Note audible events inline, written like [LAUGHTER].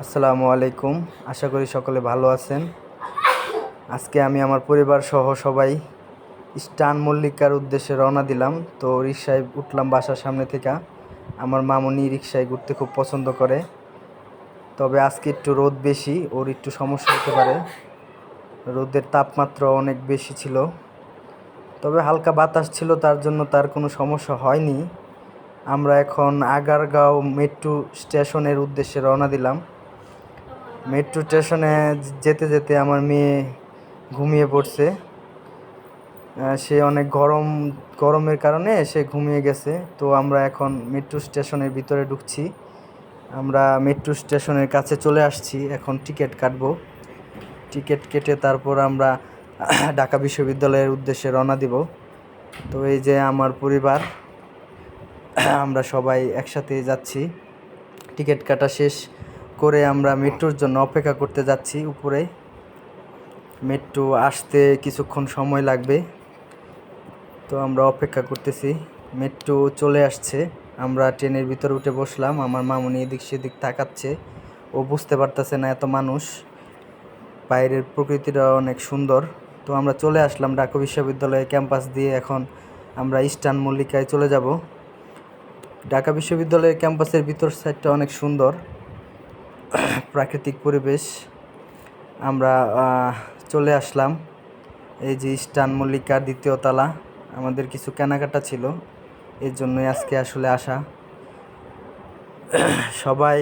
আসসালামু আলাইকুম। আশা করি সকলে ভালো আছেন। আজকে আমি আমার পরিবার সহ সবাই স্টান মল্লিকার উদ্দেশ্যে রওনা দিলাম। তো রিক্সায় উঠলাম বাসার সামনে থেকে। আমার মামনি রিক্সায় ঘুরতে খুব পছন্দ করে। তবে আজকে একটু রোদ বেশি, ওর একটু সমস্যা হতে পারে। রোদের তাপমাত্রা অনেক বেশি ছিল। তবে হালকা বাতাস ছিল, তার জন্য তার কোনো সমস্যা হয়নি। আমরা এখন আগারগাঁও মেট্রো স্টেশনের উদ্দেশ্যে রওনা দিলাম। মেট্রো স্টেশনে যেতে যেতে আমার মেয়ে ঘুমিয়ে পড়ছে। সে অনেক গরম, গরমের কারণে সে ঘুমিয়ে গেছে। তো আমরা এখন মেট্রো স্টেশনের ভিতরে ঢুকছি। আমরা মেট্রো স্টেশনের কাছে চলে আসছি। এখন টিকিট কাটবো। টিকিট কেটে তারপর আমরা [CLEARS THROAT] ঢাকা বিশ্ববিদ্যালয়ের উদ্দেশ্যে রওনা দিব। তো এই যে আমার পরিবার, [CLEARS THROAT] আমরা সবাই একসাথে যাচ্ছি। টিকিট কাটা শেষ। করে আমরা মেট্রোর জন্য অপেক্ষা করতে যাচ্ছি উপরে। মেট্রো আসতে কিছুক্ষণ সময় লাগবে। তো আমরা অপেক্ষা করতেছি। মেট্রো চলে আসছে। আমরা ট্রেনের ভিতরে উঠে বসলাম। আমার মামুনি এদিক সেদিক তাকাচ্ছে। ও বুঝতে পারতেছে না এত মানুষ। বাইরের প্রকৃতিটা অনেক সুন্দর। তো আমরা চলে আসলাম ঢাকা বিশ্ববিদ্যালয়ে ক্যাম্পাস দিয়ে। এখন আমরা ইস্টার্ন মল্লিকায় চলে যাব। ঢাকা বিশ্ববিদ্যালয়ের ক্যাম্পাসের ভিতর সাইডটা অনেক সুন্দর। প্রাকৃতিক পরিবেশ। আমরা চলে আসলাম। এই যে ইস্টান মল্লিকার দ্বিতীয় তলা, আমাদের কিছু কেনাকাটা ছিল। এর জন্যই আজকে আসলে আসা। সবাই